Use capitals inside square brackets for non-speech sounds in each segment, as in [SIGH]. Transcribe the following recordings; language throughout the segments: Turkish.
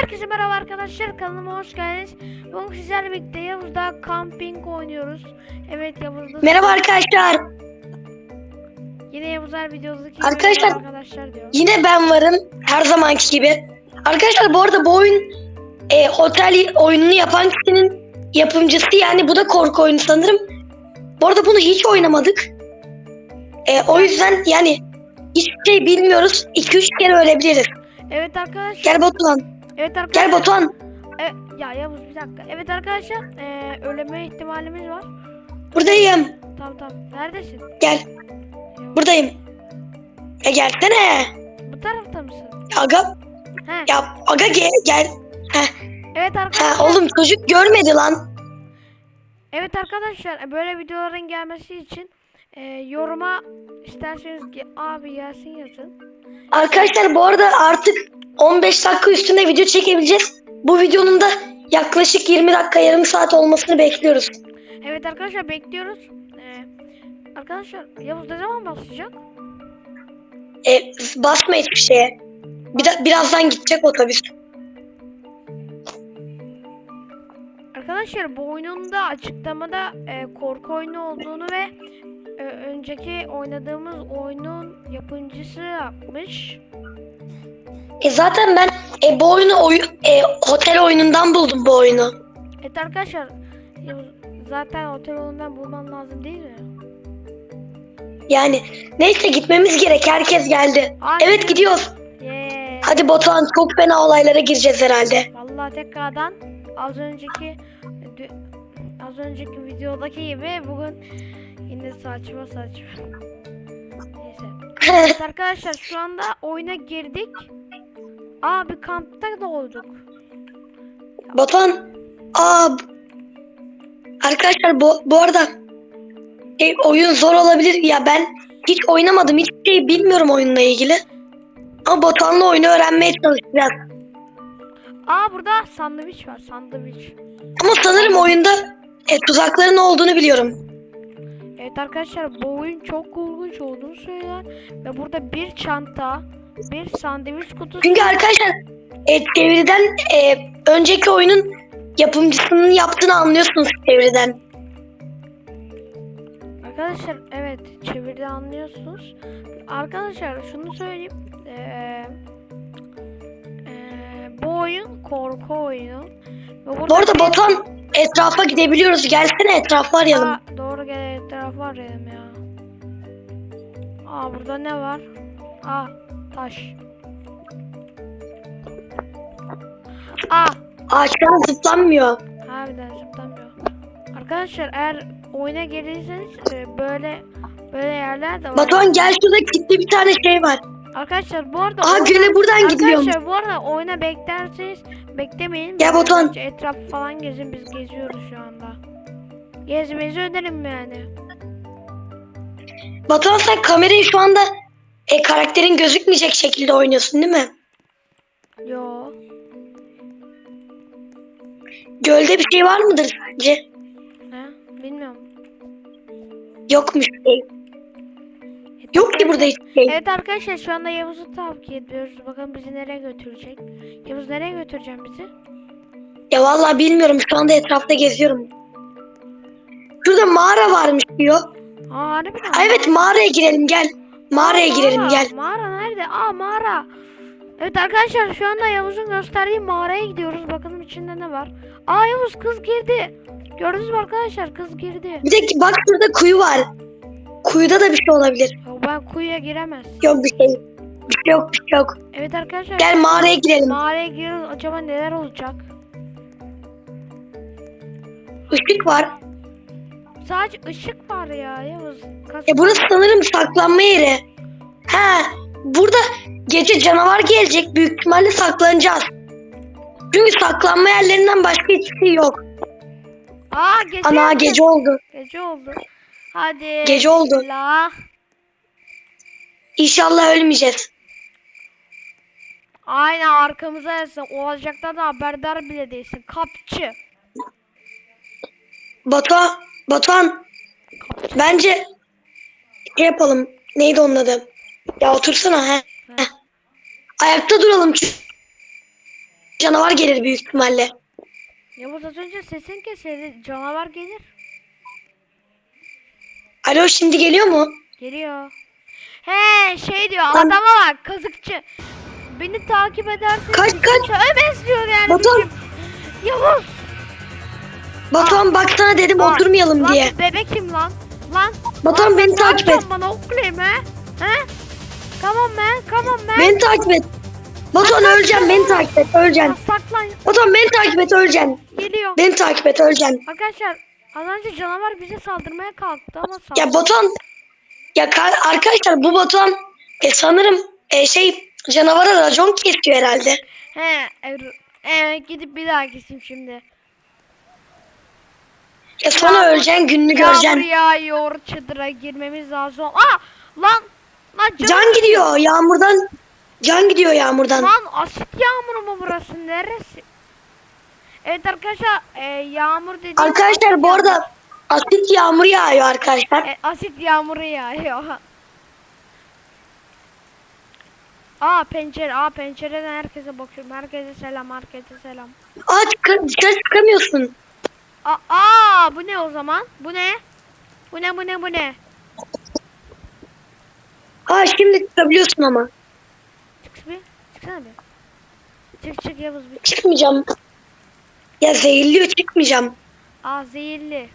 Herkese merhaba arkadaşlar kanalıma hoş geldiniz. Bugün sizlerle birlikte Yavuz'da camping oynuyoruz. Evet Yavuz'da Merhaba arkadaşlar. yine Yavuzlar videodaki Arkadaşlar- arkadaşlar diyor. Yine ben varım her zamanki gibi. Arkadaşlar bu arada bu oyun e, otel oyununu yapan kişinin yapımcısı yani bu da korku oyunu sanırım. Bu arada bunu hiç oynamadık. E, o yüzden yani hiçbir şey bilmiyoruz. 2-3 kere ölebiliriz. Evet arkadaşlar. Gel Batuhan. Evet arkadaşlar. Gel Batuhan. E, ya Yavuz bir dakika. Evet arkadaşlar e, öleme ihtimalimiz var. Buradayım. Tamam tamam. Neredesin? Gel. Buradayım. Ya gelsene. Bu tarafta mısın? Aga. He. Ya aga gel. gel. Evet Ha, arkadaşlar. oğlum çocuk görmedi lan. Evet arkadaşlar e, böyle videoların gelmesi için e, yoruma isterseniz ki abi gelsin yazın. Arkadaşlar bu arada artık 15 dakika üstünde video çekebileceğiz. Bu videonun da yaklaşık 20 dakika yarım saat olmasını bekliyoruz. Evet arkadaşlar bekliyoruz. Ee, arkadaşlar Yavuz ne zaman başlayacak? E, basma hiçbir şeye. Bir de, birazdan gidecek otobüs. Arkadaşlar bu oyunun da açıklamada e, korku oyunu olduğunu ve e, önceki oynadığımız oyunun yapımcısı yapmış. E zaten ben e, bu oyunu oy, e, otel oyunundan buldum bu oyunu. Evet arkadaşlar zaten otel oyundan bulman lazım değil mi? Yani neyse gitmemiz gerek. Herkes geldi. Hadi Evet gidiyoruz. Yeah. Hadi Batuhan çok fena olaylara gireceğiz herhalde. Vallahi tekrardan az önceki az önceki videodaki gibi bugün yine saçma saçma. Neyse. Evet [LAUGHS] arkadaşlar şu anda oyuna girdik. Aa bir kampta doğduk. Batuhan. Aa, arkadaşlar bu, bu arada e, oyun zor olabilir. Ya ben hiç oynamadım. Hiçbir şey bilmiyorum oyunla ilgili. Ama Batuhan'la oyunu öğrenmeye çalışacağız. Aa burada sandviç var sandviç. Ama sanırım oyunda e, tuzakların olduğunu biliyorum. Evet arkadaşlar bu oyun çok korkunç olduğunu söyler. Ve burada bir çanta, bir sandviç kutusu. Çünkü arkadaşlar e, çeviriden e, önceki oyunun yapımcısının yaptığını anlıyorsunuz çeviriden. Arkadaşlar evet çeviride anlıyorsunuz. Arkadaşlar şunu söyleyeyim. Ee, ee, bu oyun korku oyunu. Bu arada Batuhan etrafa gidebiliyoruz. Gelsene etrafı arayalım. Aa, doğru gel etrafı arayalım ya. Aa burada ne var? Aa taş. Aa Ağaçlar zıplanmıyor. harbiden zıplamıyor. Arkadaşlar eğer oyuna gelirseniz e, böyle böyle yerler de var. Batuhan gel şurada kilitli bir tane şey var. Arkadaşlar bu arada Aa oyuna- göle buradan gidiyorum. Arkadaşlar bu arada oyuna beklerseniz beklemeyin. Gel Batuhan. Etraf falan gezin biz geziyoruz şu anda. Gezmenizi öneririm yani. Batuhan sen kamerayı şu anda e, karakterin gözükmeyecek şekilde oynuyorsun değil mi? Yo. Gölde bir şey var mıdır sence? Ne? Bilmiyorum. Yokmuş şey. Yok ki burada hiçbir şey. Evet arkadaşlar şu anda Yavuz'u takip ediyoruz. Bakalım bizi nereye götürecek. Yavuz nereye götüreceğim bizi? Ya vallahi bilmiyorum şu anda etrafta geziyorum. Şurada mağara varmış diyor. Aa harbiden. Aa, evet mağaraya girelim gel. Mağaraya girelim Mağara, gel. Mağara nerede? Aa mağara. Evet arkadaşlar şu anda Yavuz'un gösterdiği mağaraya gidiyoruz. Bakalım içinde ne var. Aa Yavuz kız girdi. Gördünüz mü arkadaşlar kız girdi. Bir de bak şurada kuyu var. Kuyuda da bir şey olabilir. Ya ben kuyuya giremez. Yok bir şey. Bir şey yok bir şey yok. Evet arkadaşlar. Gel mağaraya girelim. Mağaraya giriyoruz. Acaba neler olacak? Işık var. Sadece ışık var ya Yavuz. Kas- E burası sanırım saklanma yeri. He. Burada gece canavar gelecek. Büyük ihtimalle saklanacağız. Çünkü saklanma yerlerinden başka hiçbir şey yok. Aa gece. Ana yapacağız. gece oldu. Gece oldu. Hadi. Gece oldu. bismillah. İnşallah ölmeyeceğiz. Aynen arkamıza yazsın. Olacaktan da haberdar bile değilsin. Kapçı. Batuhan, Batuhan Kapçı. bence şey yapalım. Neydi onun adı? Ya otursana he. Ayakta duralım çünkü canavar gelir büyük ihtimalle. Yavuz az önce sesin kesildi. Canavar gelir. Alo şimdi geliyor mu? Geliyor. He şey diyor Lan- adama bak kazıkçı. Beni takip edersen Kaç, kaç. Öbes diyor yani. Batuhan. bizim. Yavuz. Batuhan baksana dedim Bak, oturmayalım lan diye. bu bebek kim lan? Lan. Batuhan lan beni ne takip et. yapacaksın Bana oklayayım he? He? Come on man, come on man. Beni takip et. Batuhan öleceksin beni takip et öleceksin. Lan saklan. Batuhan beni takip et öleceksin. Geliyor. Beni takip et öleceksin. Arkadaşlar az önce canavar bize saldırmaya kalktı ama saldırdı. Ya Batuhan ya ka- arkadaşlar bu Batuhan e, sanırım e, şey canavara racon kesiyor herhalde. He, er- e, gidip bir daha keseyim şimdi. Ya sonra Yağmur- öleceksin gününü Yağmur göreceksin. yağıyor çadıra girmemiz lazım. Aa lan lan canım Can gidiyor yağmurdan. Can gidiyor yağmurdan. Lan asit yağmuru mu burası neresi? Evet arkadaşlar e, yağmur dediğim Arkadaşlar bu arada asit yağmur yağıyor arkadaşlar. e, asit yağmuru yağıyor. [LAUGHS] Aa pencere, aa pencereden herkese bakıyorum. Herkese selam, herkese selam. Aa çık- dışarı çıkamıyorsun. Aa, aa bu ne o zaman? Bu ne? Bu ne bu ne bu ne? Aa şimdi çıkabiliyorsun ama. Çık bir. Çıksana bir. Çık çık Yavuz bir. Çıkmayacağım. Ya zehirliyor çıkmayacağım. Aa zehirli.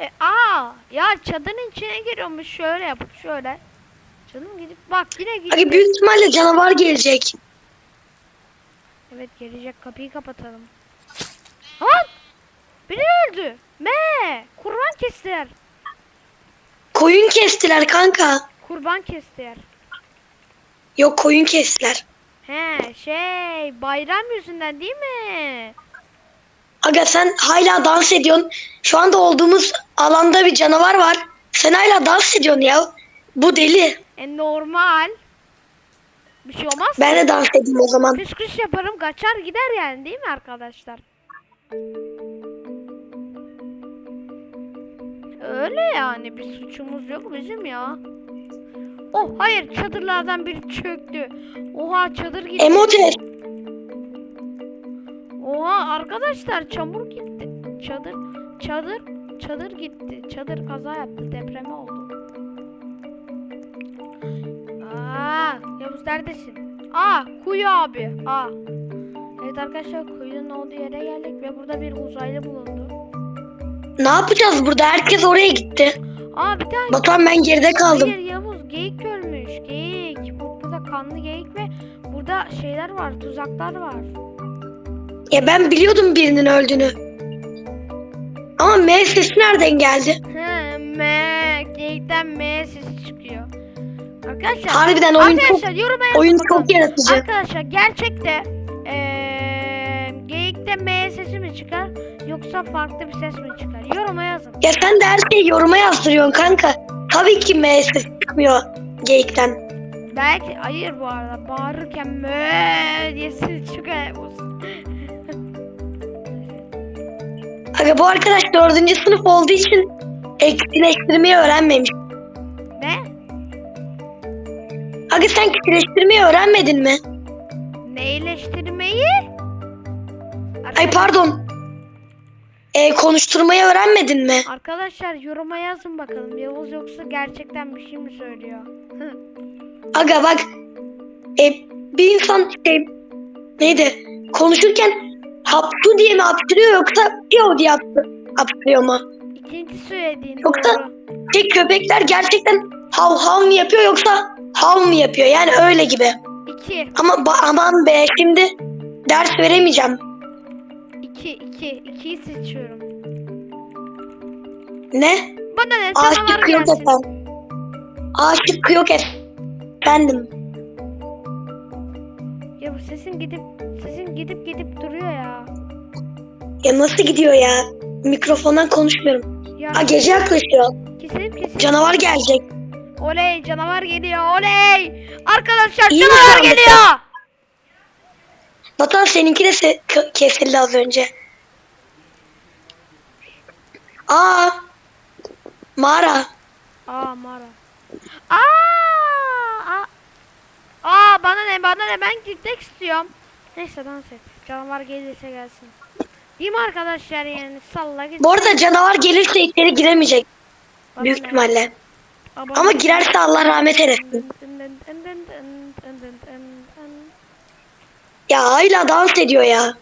E, aa ya çadırın içine giriyormuş şöyle yap şöyle. Canım gidip bak yine gitti. Abi büyük ihtimalle canavar gelecek. Evet gelecek kapıyı kapatalım. Lan! Biri öldü. Me! Kurban kestiler. Koyun kestiler kanka. Kurban kestiler. Yok koyun kestiler. He şey bayram yüzünden değil mi? Aga sen hala dans ediyorsun. Şu anda olduğumuz alanda bir canavar var. Sen hala dans ediyorsun ya. Bu deli. E normal. Bir şey olmaz. Ben de dans edeyim o zaman. Kış kış yaparım kaçar gider yani değil mi arkadaşlar? Öyle yani bir suçumuz yok bizim ya. Oh hayır çadırlardan biri çöktü. Oha çadır gitti. Emotes. Oha arkadaşlar çamur gitti. Çadır çadır çadır gitti. Çadır kaza yaptı deprem oldu. Aa Yavuz neredesin? Aa kuyu abi. Aa. Evet arkadaşlar kuyunun olduğu yere geldik ve burada bir uzaylı bulundu. Ne yapacağız burada? Herkes oraya gitti. Aa bir tane Batuhan ben geride kaldım. Hayır Yavuz geyik görmüş. Geyik. Bu, burada kanlı geyik ve burada şeyler var, tuzaklar var. Ya ben biliyordum birinin öldüğünü. Ama M sesi nereden geldi? He, me, geyikten me sesi çıkıyor. Arkadaşlar, Harbiden oyun çok arkadaşlar yoruma yazın oyun çok yaratıcı. Arkadaşlar gerçekte eee geyikte me sesi mi çıkar yoksa farklı bir ses mi çıkar? Yoruma yazın. Ya sen de her şeyi yoruma yazdırıyorsun kanka. Tabii ki M sesi çıkmıyor geyikten. Belki hayır bu arada bağırırken me diye ses çıkar. Aga bu arkadaş dördüncü sınıf olduğu için eksileştirmeyi öğrenmemiş. Ne? Aga sen kişileştirmeyi öğrenmedin mi? Neyleştirmeyi? Ay pardon. E, konuşturmayı öğrenmedin mi? Arkadaşlar yoruma yazın bakalım. Yavuz yoksa gerçekten bir şey mi söylüyor? Aga bak. E, bir insan şey, neydi? Konuşurken hapsu diye mi hapşırıyor yoksa piyo diye hapşırıyor mu? İkinci söylediğin Yoksa-. Şey köpekler gerçekten hav hav mı yapıyor yoksa hav mı yapıyor? Yani öyle gibi. İki. Ama ba- aman be şimdi ders veremeyeceğim. İki. iki. İkiyi seçiyorum. Ne? Bana ne A canavar şıkkı yok gelsin. efendim. A şıkkı yok efendim. Bu sesin gidip sesin gidip gidip duruyor ya. Ya nasıl gidiyor ya? Mikrofondan konuşmuyorum. Ya Aa gece yaklaşıyor. kesilip kesilip. Canavar gelecek. Oley canavar geliyor oley. Arkadaşlar İyi canavar geliyor. Batuhan seninki de kesildi az önce. Aa. Mağara. Aa mağara. Aa, aa. Bana ne bana ne ben gitmek istiyorum. Neyse dans et. Canavar gelirse gelsin. Değil mi arkadaşlar yani salla git. Bu arada canavar gelirse içeri giremeyecek Bana büyük ne? ihtimalle. Abone- Ama girerse Allah rahmet eylesin. Ya hala dans ediyor ya.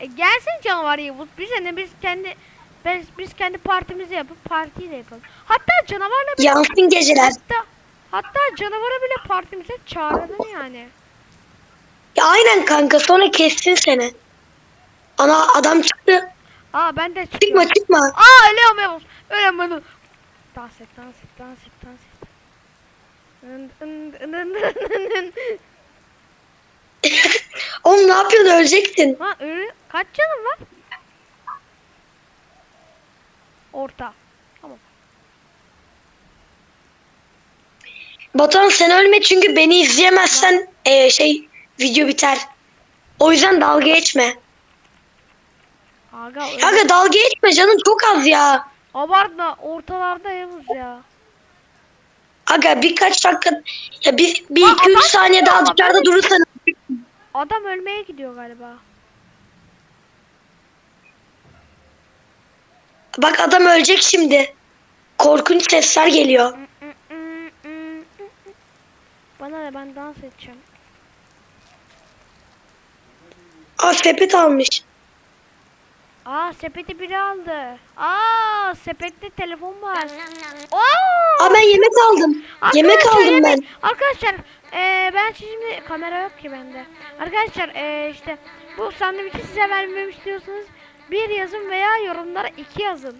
E gelsin canavar Yavuz. Bize ne biz kendi biz, biz kendi partimizi yapıp partiyi de yapalım. Hatta canavarla Yansın geceler. hatta hatta canavara bile partimize çağıralım yani. Ya aynen kanka sonra kessin seni. Ana adam çıktı. Aa ben de Çıkma çıkıyorum. çıkma. Aa ölüyorum Yavuz. Ölüyorum bunu. Dans et dans et dans et dans et. [LAUGHS] Oğlum ne yapıyorsun öleceksin. Lan ölü kaç canın var? Orta. Tamam. Batuhan sen ölme çünkü beni izleyemezsen eee, şey video biter. O yüzden dalga geçme. Aga öl- Kanka dalga geçme canım çok az ya. Abartma ortalarda Yavuz ya. Aga birkaç dakika ya bir, bir Aa, iki üç saniye daha dışarıda adam- durursan Adam ölmeye gidiyor galiba. bak adam ölecek şimdi. Korkunç sesler geliyor. Bana ne ben dans edeceğim. Aa sepet almış. Aa sepeti biri aldı. Aa sepette telefon var. Oo! Aa ben yemek aldım. Yemek Arkadaşlar, aldım yemek- ben. Arkadaşlar eee, ben şimdi kamera yok ki bende. Arkadaşlar eee, işte bu sandviçi size vermemi istiyorsanız bir yazın veya yorumlara iki yazın.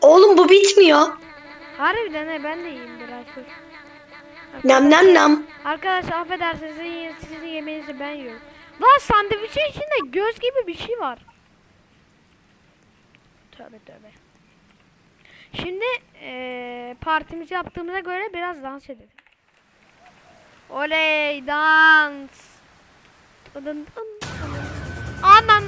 Oğlum bu bitmiyor. Harbiden he ben de yiyeyim biraz dur. Nam nam nam. Arkadaşlar affedersiniz sizin, yemeğinizi ben yiyorum. Lan sandviçin içinde göz gibi bir şey var. Tövbe tövbe. Şimdi eee partimizi yaptığımıza göre biraz dans edelim. Oley dans. Dın. Anan.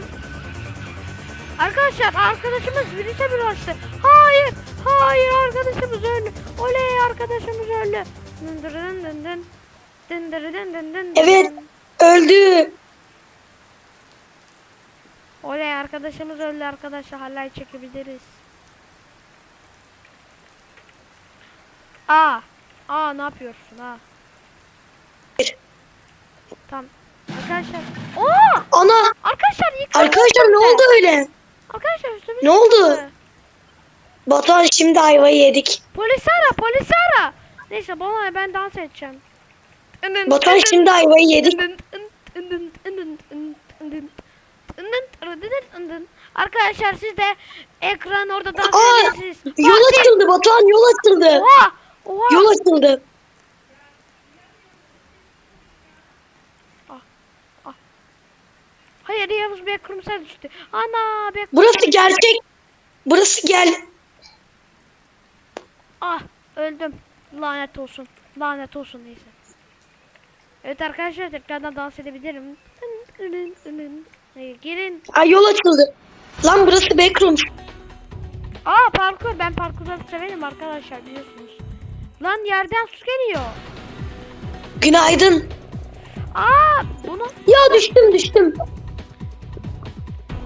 Arkadaşlar arkadaşımız virüse bulaştı. Hayır. Hayır arkadaşımız öldü. Oley arkadaşımız öldü. Evet. Öldü. Oley arkadaşımız öldü arkadaşlar halay çekebiliriz. Aa. Aa ne yapıyorsun ha? Tamam. Arkadaşlar. Oo! Ana Arkadaşlar yıkıldı. arkadaşlar ne oldu öyle? Arkadaşlar üstümüze Ne oldu? yıkıldı. Batuhan şimdi ayvayı yedik. Polis ara, polis ara. Neyse bana ne, ben dans edeceğim. Batuhan şimdi ayvayı yedik. Arkadaşlar siz de ekran orada dans Aa, ediyorsunuz. yol açıldı Batuhan yol açıldı. Oha! Oha! Yol açıldı. Hayır Yavuz Backrooms'a düştü. Ana Backrooms'a Burası gerçek. Burası gel. Ah öldüm. Lanet olsun. Lanet olsun neyse. Evet arkadaşlar tekrardan dans edebilirim. Girin. Ay yol açıldı. Lan burası backroom. Aa parkur. Ben parkurları severim arkadaşlar biliyorsunuz. Lan yerden su geliyor. Günaydın. Aa bunu Ya düştüm düştüm.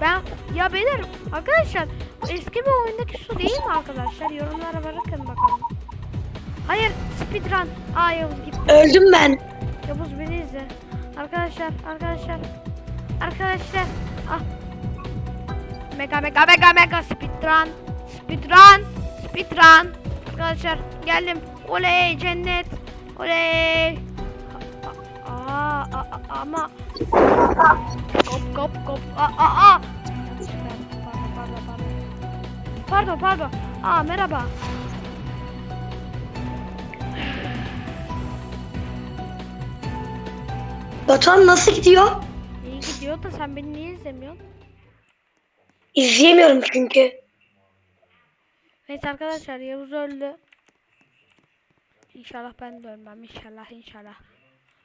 ben ya beyler arkadaşlar eski bir oyundaki su değil mi arkadaşlar? Yorumlara bırakın bakalım. Hayır speedrun. Aa Yavuz gitti. Öldüm ben. Yavuz beni izle. Arkadaşlar, arkadaşlar. Arkadaşlar. Ah. Mega mega mega mega speedrun. Speedrun. Speedrun. Arkadaşlar geldim. Oley cennet. Oley. Aa, aa, aa, ama kop kop kop. Aa, aa, aa. Pardon, pardon. Pardon, pardon. Aa, merhaba. Batuhan nasıl gidiyor? İyi gidiyor da sen beni niye izlemiyorsun? İzleyemiyorum çünkü. Neyse arkadaşlar Yavuz öldü. İnşallah ben de ölmem. İnşallah inşallah.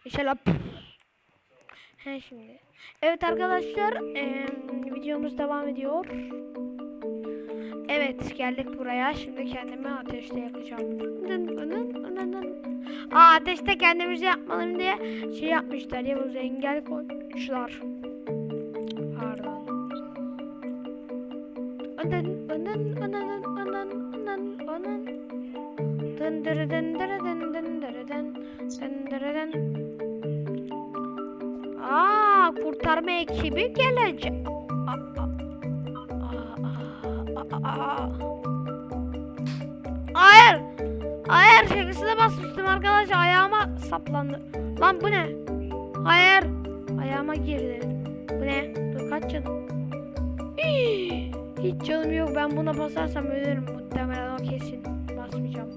İnşallah. He şimdi. Evet arkadaşlar eee, videomuz devam ediyor. Evet geldik buraya. Şimdi kendimi ateşte yakacağım. Aa ateşte kendimizi yapmalım diye şey yapmışlar ya bu engel koymuşlar. Pardon. Anan anan anan Aa kurtarma ekibi gelecek. Şakasına basmıştım arkadaşlar. Ayağıma saplandı. Lan bu ne? Hayır. Ayağıma girdi. Bu ne? Dur kaç canım? Hii, Hiç canım yok. Ben buna basarsam ölürüm muhtemelen o kesin. Basmayacağım.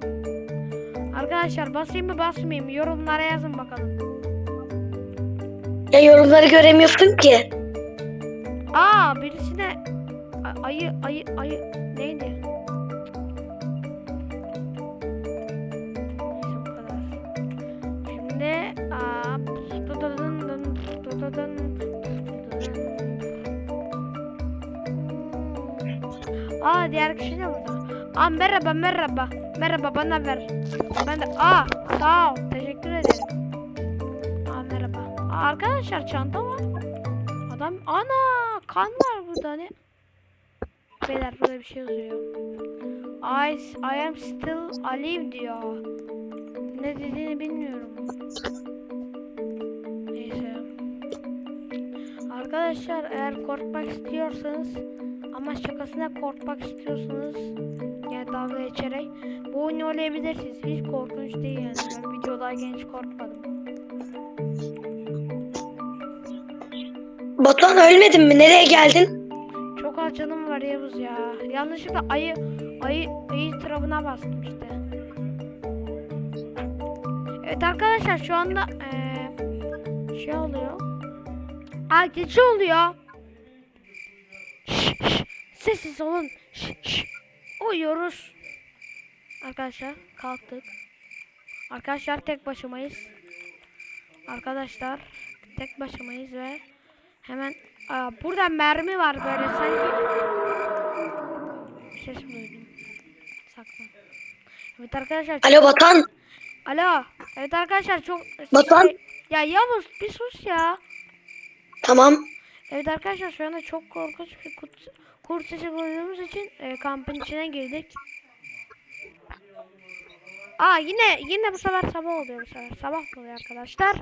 Arkadaşlar basayım mı basmayayım mı? Yorumlara yazın bakalım. Ya yorumları göremiyorsun ki. Aa birisine ayı ayı ayı dudadın. Aa diğer kişi de burada. Aa merhaba merhaba. Merhaba bana ver. Ben de aa sağ ol. Teşekkür ederim. Aa merhaba. Aa, arkadaşlar çanta var. Adam ana kan var burada ne? Beyler burada bir şey yazıyor. I, I am still alive diyor. Ne dediğini bilmiyorum. Arkadaşlar eğer korkmak istiyorsanız ama şakasına korkmak istiyorsanız yani dalga geçerek bu oyunu oynayabilirsiniz. Hiç korkunç değil yani. Ben videodayken hiç korkmadım. Batuhan ölmedin mi? Nereye geldin? Çok az canım var Yavuz ya. Yanlışlıkla ayı ayı ayı tarafına bastım işte. Evet arkadaşlar şu anda eee, şey oluyor. Aa gece oluyor. Şş, şş, sessiz olun. Şş, şş. Uyuyoruz. Arkadaşlar kalktık. Arkadaşlar tek başımayız. Arkadaşlar tek başımayız ve hemen Aa, burada mermi var böyle sanki. Ses duydum? Saklan. Evet arkadaşlar. Alo Batuhan. Alo. Evet arkadaşlar çok... Batuhan. Şey- Ya Yavuz bir sus ya. Tamam. Evet arkadaşlar şu anda çok korkunç bir kurt, kurt sesi bulduğumuz için e, kampın içine girdik. Aa yine yine bu sefer sabah oluyor bu sefer. Sabah oluyor arkadaşlar.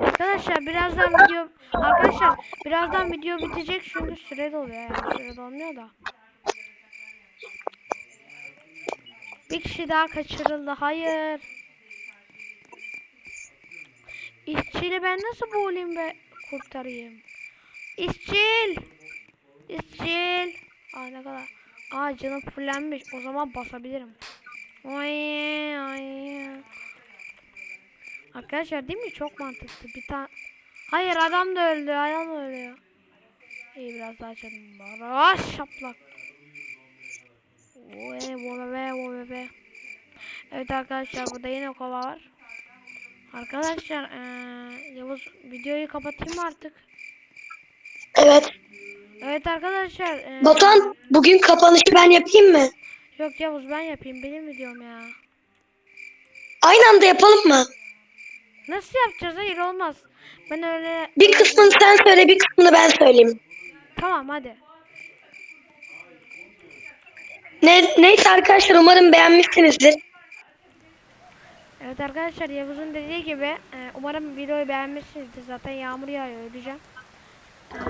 Arkadaşlar birazdan video arkadaşlar birazdan video bitecek çünkü süre doluyor yani süre dolmuyor da. Bir kişi daha kaçırıldı. Hayır. İşçili ben nasıl boğulayım ve kurtarayım? İşçil. İşçil. Aa ne kadar. Aa canım fullenmiş. O zaman basabilirim. Ay ay. Arkadaşlar değil mi? Çok mantıklı. Bir tane. Hayır adam da öldü. Adam da ölüyor. İyi biraz daha canım var. Ah şaplak. Oy bu bebe bu bebe. Evet arkadaşlar burada yine kola var. Arkadaşlar eee Yavuz videoyu kapatayım mı artık? Evet. Evet arkadaşlar. eee, Batuhan bugün kapanışı ben yapayım mı? Yok Yavuz ben yapayım. Benim videom ya. Aynı anda yapalım mı? Nasıl yapacağız? Hayır olmaz. Ben öyle... Bir kısmını sen söyle bir kısmını ben söyleyeyim. Tamam hadi. Ne, neyse arkadaşlar umarım beğenmişsinizdir. Evet arkadaşlar Yavuz'un dediği gibi e, umarım videoyu beğenmişsinizdir. Zaten yağmur yağıyor öleceğim. E,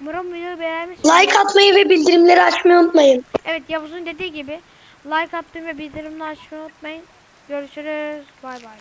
umarım videoyu beğenmişsinizdir. Like atmayı ve bildirimleri açmayı unutmayın. Evet Yavuz'un dediği gibi like atmayı ve bildirimleri açmayı unutmayın. Görüşürüz. Bay bay.